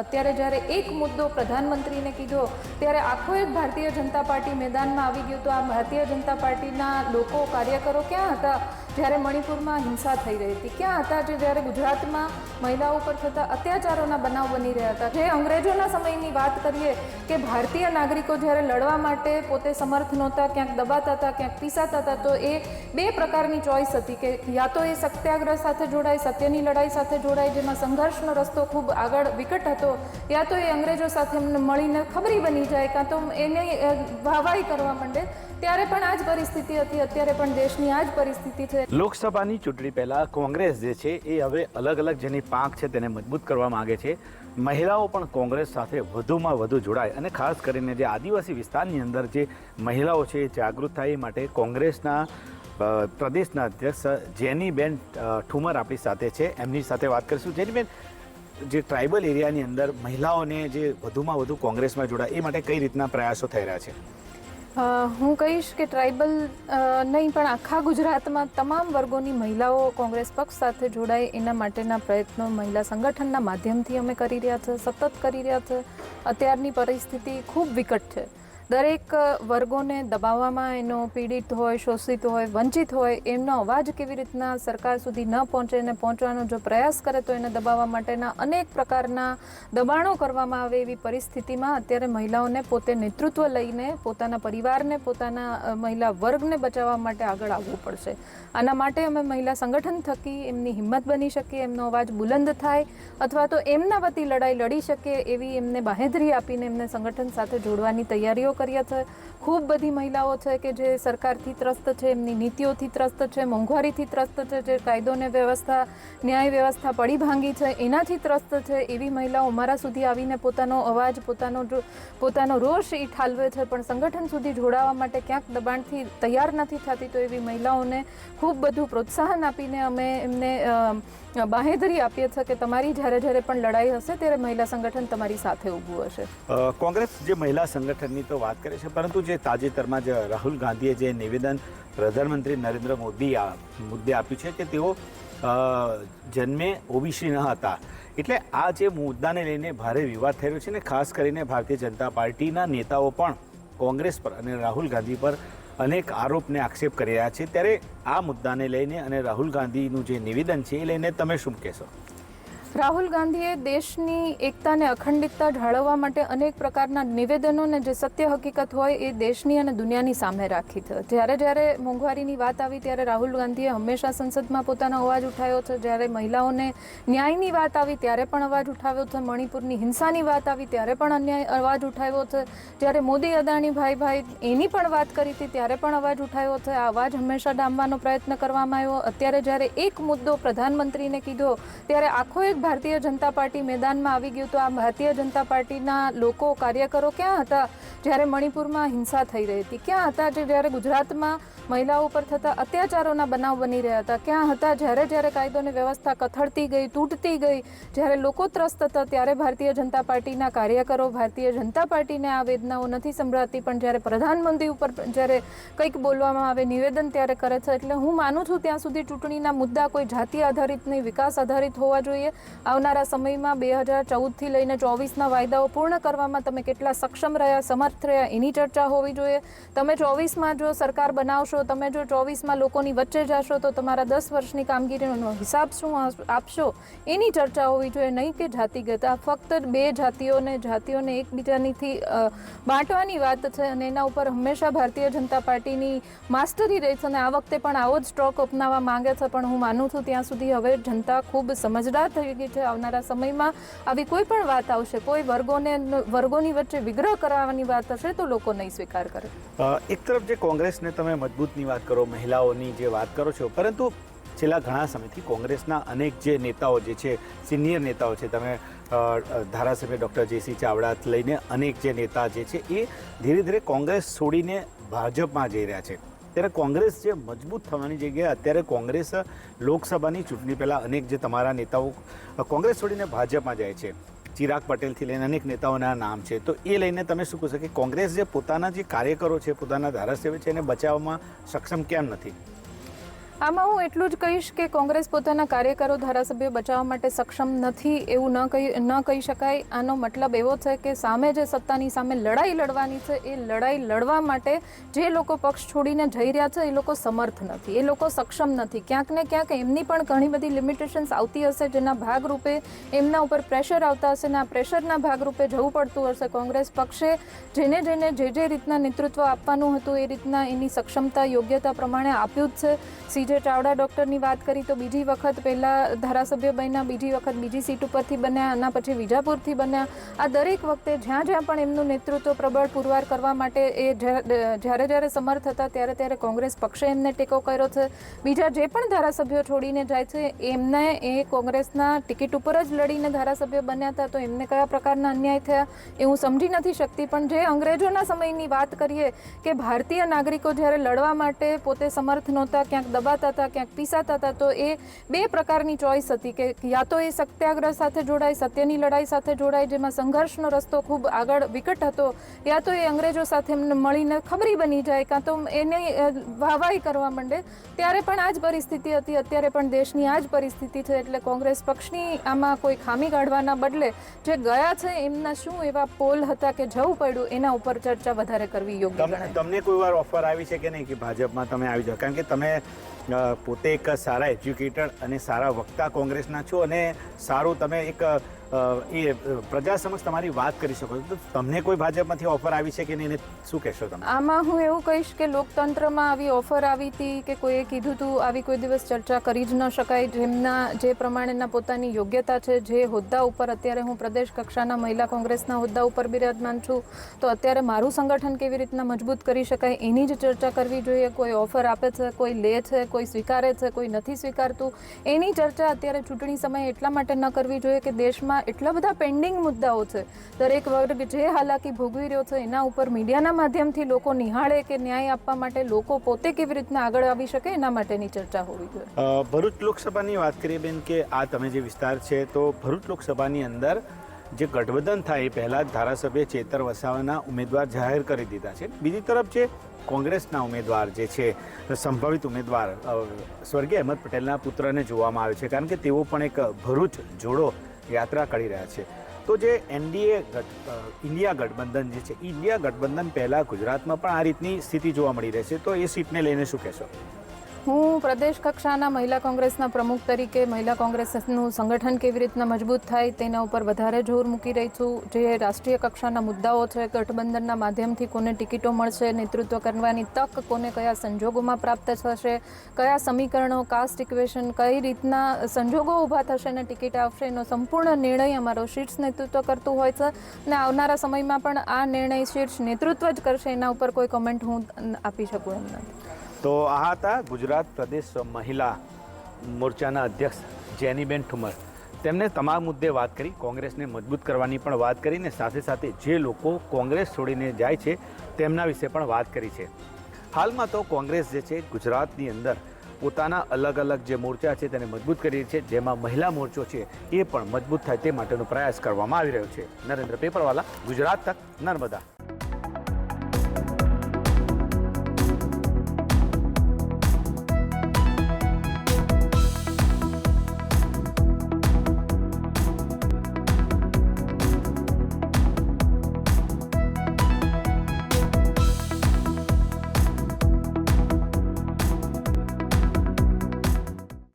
અત્યારે જ્યારે એક મુદ્દો પ્રધાનમંત્રીને કીધો, ત્યારે આખો એક ભારતીય જનતા પાર્ટી મેદાનમાં આવી ગયું. તો આ ભારતીય જનતા પાર્ટીના લોકો કાર્યકરો ક્યાં હતા? જ્યારે મણિપુરમાં હિંસા થઈ રહી હતી. ક્યાં હતા જે જ્યારે ગુજરાતમાં મહિલાઓ પર થતા અત્યાચારોના બનાવ બની રહ્યા હતા? જે અંગ્રેજોના સમયની વાત કરીએ કે ભારતીય નાગરિકો જ્યારે લડવા માટે પોતે સમર્થ નહોતા, ક્યાંક દબાતા હતા, ક્યાંક પીસાતા હતા, તો એ બે પ્રકારની ચોઈસ હતી કે યા તો એ સત્યાગ્રહ સાથે જોડાય, સત્યની લડાઈ સાથે જોડાય, જેમાં સંઘર્ષનો રસ્તો ખૂબ આગળ વિકટ હતો, યા તો એ અંગ્રેજો સાથે એમને મળીને ખબરી બની જાય, કાં તો એને વાહવાહી કરવા માંડે. ત્યારે પણ આ જ પરિસ્થિતિ હતી, અત્યારે પણ દેશની આ જ પરિસ્થિતિ છે. લોકસભાની ચૂંટણી પહેલા કોંગ્રેસ જે છે એ હવે અલગ અલગ જેની પાંખ છે તેને મજબૂત કરવા માંગે છે. મહિલાઓ પણ કોંગ્રેસ સાથે વધુમાં વધુ જોડાય અને ખાસ કરીને જે આદિવાસી વિસ્તારની અંદર જે મહિલાઓ છે એ જાગૃત થાય એ માટે કોંગ્રેસના પ્રદેશના અધ્યક્ષ જેનીબેન ઠુમર આપણી સાથે છે. એમની સાથે વાત કરીશું. જેનીબેન, જે ટ્રાઇબલ એરિયાની અંદર મહિલાઓને જે વધુમાં વધુ કોંગ્રેસમાં જોડાય એ માટે કઈ રીતના પ્રયાસો થઈ રહ્યા છે? હું કહીશ કે ટ્રાઇબલ નહીં, પણ આખા ગુજરાતમાં તમામ વર્ગોની મહિલાઓ કોંગ્રેસ પક્ષ સાથે જોડાય એના માટેના પ્રયત્નો મહિલા સંગઠનના માધ્યમથી અમે કરી રહ્યા છે, સતત કરી રહ્યા છે. અત્યારની પરિસ્થિતિ ખૂબ વિકટ છે. દરેક વર્ગોને દબાવવામાં એનો પીડિત હોય, શોષિત હોય, વંચિત હોય, એમનો અવાજ કેવી રીતના સરકાર સુધી ન પહોંચે અને પહોંચવાનો જો પ્રયાસ કરે તો એને દબાવવા માટેના અનેક પ્રકારના દબાણો કરવામાં આવે એવી પરિસ્થિતિમાં અત્યારે મહિલાઓને પોતે નેતૃત્વ લઈને પોતાના પરિવારને, પોતાના મહિલા વર્ગને બચાવવા માટે આગળ આવવું પડશે. આના માટે અમે મહિલા સંગઠન થકી એમની હિંમત બની શકીએ, એમનો અવાજ બુલંદ થાય અથવા તો એમના વતી લડાઈ લડી શકે એવી એમને બાહેધરી આપીને એમને સંગઠન સાથે જોડવાની તૈયારીઓ કરીએ છે. ખૂબ બધી મહિલાઓ છે કે જે સરકારથી ત્રસ્ત છે, એમની નીતિઓથી ત્રસ્ત છે, મોંઘવારીથી ત્રસ્ત છે, જે કાયદો ને વ્યવસ્થા, ન્યાય વ્યવસ્થા પડી ભાંગી છે, એનાથી ત્રસ્ત છે એવી મહિલાઓ અમારા સુધી આવીને પોતાનો અવાજ, પોતાનો પોતાનો રોષ એ ઠાલવે છે. પણ સંગઠન સુધી જોડાવા માટે ક્યાંક દબાણથી તૈયાર નથી થતી તો એવી મહિલાઓને ખૂબ બધું પ્રોત્સાહન આપીને અમે એમને બાહેધરી આપીએ છીએ કે તમારી જ્યારે જ્યારે પણ લડાઈ હશે ત્યારે મહિલા સંગઠન તમારી સાથે ઊભું હશે. કોંગ્રેસ જે મહિલા સંગઠનની તો વાત કરે છે. પરંતુ જે તાજેતરમાં જે રાહુલ ગાંધીએ જે નિવેદન પ્રધાનમંત્રી નરેન્દ્ર મોદી આ મુદ્દે આપ્યું છે કે તેઓ જન્મે ઓબીસી ન હતા. એટલે આ જે મુદ્દાને લઈને ભારે વિવાદ રહ્યો છે ને ખાસ કરીને ભારતીય જનતા પાર્ટીના નેતાઓ પણ કોંગ્રેસ પર અને રાહુલ ગાંધી પર અનેક આરોપને આક્ષેપ કરી રહ્યા છે. ત્યારે આ મુદ્દાને લઈને અને રાહુલ ગાંધીનું જે નિવેદન છે એ લઈને તમે શું કહેશો? રાહુલ ગાંધીએ દેશની એકતાને અખંડિતતા જાળવવા માટે અનેક પ્રકારના નિવેદનો ને જે સત્ય હકીકત હોય એ દેશની અને દુનિયાની સામે રાખી છે. જ્યારે જ્યારે મોંઘવારીની વાત આવી ત્યારે રાહુલ ગાંધીએ હંમેશા સંસદમાં પોતાનો અવાજ ઉઠાવ્યો છે. જ્યારે મહિલાઓને ન્યાયની વાત આવી ત્યારે પણ અવાજ ઉઠાવ્યો છે. મણિપુરની હિંસાની વાત આવી ત્યારે પણ અન્યાય અવાજ ઉઠાવ્યો છે. જ્યારે મોદી અદાણી ભાઈ ભાઈ એની પણ વાત કરી હતી ત્યારે પણ અવાજ ઉઠાવ્યો છે. આ અવાજ હંમેશા ડામવાનો પ્રયત્ન કરવામાં આવ્યો. અત્યારે જ્યારે એક મુદ્દો પ્રધાનમંત્રીને કીધો, ત્યારે આખો એક ભારતીય જનતા પાર્ટી મેદાનમાં આવી ગયું તો આ ભારતીય જનતા પાર્ટીના લોકો, કાર્યકરો ક્યાં હતા? જ્યારે મણિપુરમાં હિંસા થઈ રહી હતી. ક્યાં હતા જે જ્યારે ગુજરાતમાં મહિલાઓ પર થતા અત્યાચારોના બનાવ બની રહ્યા હતા? ક્યાં હતા જ્યારે જ્યારે કાયદોની વ્યવસ્થા કથળતી ગઈ, તૂટતી ગઈ? જ્યારે લોકો ત્રસ્ત હતા, ત્યારે ભારતીય જનતા પાર્ટીના કાર્યકરો, ભારતીય જનતા પાર્ટીને આ વેદનાઓ નથી સંભળાતી. પણ જ્યારે પ્રધાનમંત્રી ઉપર જ્યારે કંઈક બોલવામાં આવે, નિવેદન ત્યારે કરે છે. એટલે હું માનું છું ત્યાં સુધી ચૂંટણીના મુદ્દા કોઈ જાતિ આધારિત નહીં, વિકાસ આધારિત હોવા જોઈએ. આવનારા સમયમાં બે હજાર ચૌદથી લઈને ચોવીસના વાયદાઓ પૂર્ણ કરવામાં તમે કેટલા સક્ષમ રહ્યા, સમર્થ રહ્યા, એની ચર્ચા હોવી જોઈએ. તમે ચોવીસમાં જો સરકાર બનાવશો, તમે જો ચોવીસમાં લોકોની વચ્ચે જશો, તો તમારા દસ વર્ષની કામગીરીનો હિસાબ શું આપશો? એની ચર્ચા હોવી જોઈએ. નહીં કે જાતિગત આ ફક્ત બે જાતિઓને જાતિઓને એકબીજાનીથી બાંટવાની વાત છે અને એના ઉપર હંમેશા ભારતીય જનતા પાર્ટીની માસ્ટરી રહી છે અને આ વખતે પણ આવો જ સ્ટ્રોક અપનાવવા માંગે છે. પણ હું માનું છું, ત્યાં સુધી હવે જનતા ખૂબ સમજદાર થઈ ગઈ છે આવનારા સમયમાં આવી કોઈ પણ વાત આવશે, કોઈ વર્ગોને વર્ગોની વચ્ચે વિગ્રહ કરાવવાની વાત હશે તો લોકો નહીં સ્વીકાર કરે. એક તરફ જે કોંગ્રેસને તમે મજબૂતની વાત કરો, મહિલાઓની જે વાત કરો છો, પરંતુ છેલ્લા ઘણા સમયથી કોંગ્રેસના અનેક જે નેતાઓ જે છે, સિનિયર નેતાઓ છે, તમે ધારાસભ્ય ડૉક્ટર જેસી ચાવડાથી લઈને અનેક જે નેતા જે છે, એ ધીરે ધીરે કોંગ્રેસ છોડીને ભાજપમાં જઈ રહ્યા છે. ત્યારે કોંગ્રેસ જે મજબૂત થવાની જગ્યાએ અત્યારે કોંગ્રેસ લોકસભાની ચૂંટણી પહેલાં અનેક જે તમારા નેતાઓ, કોંગ્રેસ છોડીને ભાજપમાં જાય છે. ચિરાગ પટેલથી લઈને અનેક નેતાઓના નામ છે. તો એ લઈને તમે શું કહેશો કે કોંગ્રેસ જે પોતાના જે કાર્યકરો છે, પોતાના ધારાસભ્ય છે, એને બચાવવામાં સક્ષમ કેમ નથી? આમાં હું એટલું જ કહીશ કે કોંગ્રેસ પોતાના કાર્યકરો ધારાસભ્યો બચાવવા માટે સક્ષમ નથી એવું ન કહી ન કહી શકાય. આનો મતલબ એવો છે કે સામે જે સત્તાની સામે લડાઈ લડવાની છે, એ લડાઈ લડવા માટે જે લોકો પક્ષ છોડીને જઈ રહ્યા છે, એ લોકો સમર્થ નથી. એ લોકો સક્ષમ નથી. ક્યાંક ને ક્યાંક એમની પણ ઘણી બધી લિમિટેશન્સ આવતી હશે જેના ભાગરૂપે એમના ઉપર પ્રેશર આવતા હશે ને આ પ્રેશરના ભાગરૂપે જવું પડતું હશે. કોંગ્રેસ પક્ષે જેને જેને જે જે રીતના નેતૃત્વ આપવાનું હતું, એ રીતના એની સક્ષમતા, યોગ્યતા પ્રમાણે આપ્યું જ છે. સીજે ચાવડા ડૉક્ટરની વાત કરી તો બીજી વખત પહેલાં ધારાસભ્ય બન્યા, બીજી વખત બીજી સીટ ઉપરથી બન્યા, આના પછી વિજાપુરથી બન્યા. આ દરેક વખતે જ્યાં જ્યાં પણ એમનું નેતૃત્વ પ્રબળ પુરવાર કરવા માટે એ જ્યારે જ્યારે સમર્થ હતા ત્યારે ત્યારે કોંગ્રેસ પક્ષે એમને ટેકો કર્યો છે. બીજા જે પણ ધારાસભ્યો છોડીને જાય છે, એમને એ કોંગ્રેસના ટિકિટ ઉપર જ લડીને ધારાસભ્ય બન્યા હતા, તો એમને કયા પ્રકારના અન્યાય થયા એ હું સમજી નથી શકતી. પણ જે અંગ્રેજોના સમયની વાત કરીએ કે ભારતીય નાગરિકો જ્યારે લડવા માટે પોતે સમર્થ નહોતા, ક્યાંક દબાતા હતા ક્યાંક પીસાતા હતા તો એ બે પ્રકારની ચોઈસ હતી કે યા તો એ સત્યાગ્રહ સાથે જોડાય સત્યની લડાઈ સાથે જોડાય જેમાં સંઘર્ષનો રસ્તો ખૂબ આગળ વિકટ હતો યા તો એ અંગ્રેજો સાથે મળીને ખબરી બની જાય કાં તો એને વાહવાહી કરવા માંડે ત્યારે પણ આ જ પરિસ્થિતિ હતી અત્યારે પણ દેશની આ જ પરિસ્થિતિ છે એટલે કોંગ્રેસ પક્ષની આમાં કોઈ ખામી કાઢવાના બદલે જે ગયા છે એમના શું એવા પોલ હતા કે જવું પડ્યું એના ઉપર ચર્ચા વધારે કરવી યોગ્ય તમને કોઈ વાર ઓફર આવી છે કે નહીં કે ભાજપમાં તમે આવી જાઓ? કારણ કે તમે પોતે એક સારા એજ્યુકેટેડ અને સારા વક્તા કોંગ્રેસના છો અને સારું તમે એક એ પ્રજા સમક્ષ તમારી વાત કરી શકો તો તમને કોઈ ભાજપમાંથી ઓફર આવી છે કે નહીં? શું કહેશો તમે? આમાં હું એવું કહીશ કે લોકતંત્રમાં આવી ઓફર આવી હતી કે કોઈએ કીધું હતું આવી કોઈ દિવસ ચર્ચા કરી જ ન શકાય. જેમના, જે પ્રમાણેના પોતાની યોગ્યતા છે, જે હોદ્દા ઉપર અત્યારે હું પ્રદેશ કક્ષાના મહિલા કોંગ્રેસના હોદ્દા ઉપર બિરાજમાન છું, તો અત્યારે મારું સંગઠન કેવી રીતના મજબૂત કરી શકાય એની જ ચર્ચા કરવી જોઈએ. કોઈ ઓફર આપે છે, કોઈ લે છે, કોઈ સ્વીકારે છે, કોઈ નથી સ્વીકારતું. એની ચર્ચા અત્યારે ચૂંટણી સમયે એટલા માટે ન કરવી જોઈએ કે દેશમાં એટલા બધા પેન્ડિંગ મુદ્દાઓ છે. દરેક વર્ગ જે હાલાકી ભોગવી રહ્યો છે, એના ઉપર મીડિયાના માધ્યમથી લોકો નિહાળે કે ન્યાય આપવા માટે લોકો પોતે કેવી રીતના આગળ આવી શકે, એના માટેની ચર્ચા હોવી જોઈએ. ભરૂચ લોકસભાની વાત કરીએ બેન કે આ તમે જે વિસ્તાર છે, તો ભરૂચ લોકસભાની અંદર જે ગઠબંધન થાય એ પહેલાં ધારાસભ્ય ચેતર વસાવાના ઉમેદવાર જાહેર કરી દીધા છે. બીજી તરફ જે કોંગ્રેસના ઉમેદવાર જે છે, સંભવિત ઉમેદવાર સ્વર્ગીય અહેમદ પટેલના પુત્રને જોવામાં આવે છે. કારણ કે તેઓ પણ એક ભરૂચ જોડો યાત્રા કરી રહ્યા છે. તો જે એનડીએ ઇન્ડિયા ગઠબંધન જે છે, ઇન્ડિયા ગઠબંધન પહેલાં ગુજરાતમાં પણ આ રીતની સ્થિતિ જોવા મળી રહી છે. તો એ સીટને લઈને શું કહેશો? હું પ્રદેશ કક્ષાના મહિલા કોંગ્રેસના પ્રમુખ તરીકે મહિલા કોંગ્રેસનું સંગઠન કેવી રીતના મજબૂત થાય તેના ઉપર વધારે જોર મૂકી રહી છું. જે રાષ્ટ્રીય કક્ષાના મુદ્દાઓ છે, ગઠબંધનના માધ્યમથી કોને ટિકિટો મળશે, નેતૃત્વ કરવાની તક કોને કયા સંજોગોમાં પ્રાપ્ત થશે, કયા સમીકરણો કાસ્ટ ઇક્વેશન કઈ રીતના સંજોગો ઊભા થશે અને ટિકિટ આવશે, એનો સંપૂર્ણ નિર્ણય અમારો શીર્ષ નેતૃત્વ કરતું હોય છે. અને આવનારા સમયમાં પણ આ નિર્ણય શીર્ષ નેતૃત્વ જ કરશે, એના ઉપર કોઈ કમેન્ટ હું આપી શકું એમ નથી. તો આ હતા ગુજરાત પ્રદેશ મહિલા મોરચાના અધ્યક્ષ જેનીબેન ઠુમર. તેમણે તમામ મુદ્દે વાત કરી, કોંગ્રેસને મજબૂત કરવાની પણ વાત કરીને સાથે સાથે જે લોકો કોંગ્રેસ છોડીને જાય છે તેમના વિશે પણ વાત કરી છે. હાલમાં તો કોંગ્રેસ જે છે ગુજરાતની અંદર પોતાના અલગ અલગ જે મોરચા છે તેને મજબૂત કરી છે, જેમાં મહિલા મોરચો છે એ પણ મજબૂત થાય તે માટેનો પ્રયાસ કરવામાં આવી રહ્યો છે. નરેન્દ્ર પેપરવાલા, ગુજરાત તક નર્મદા.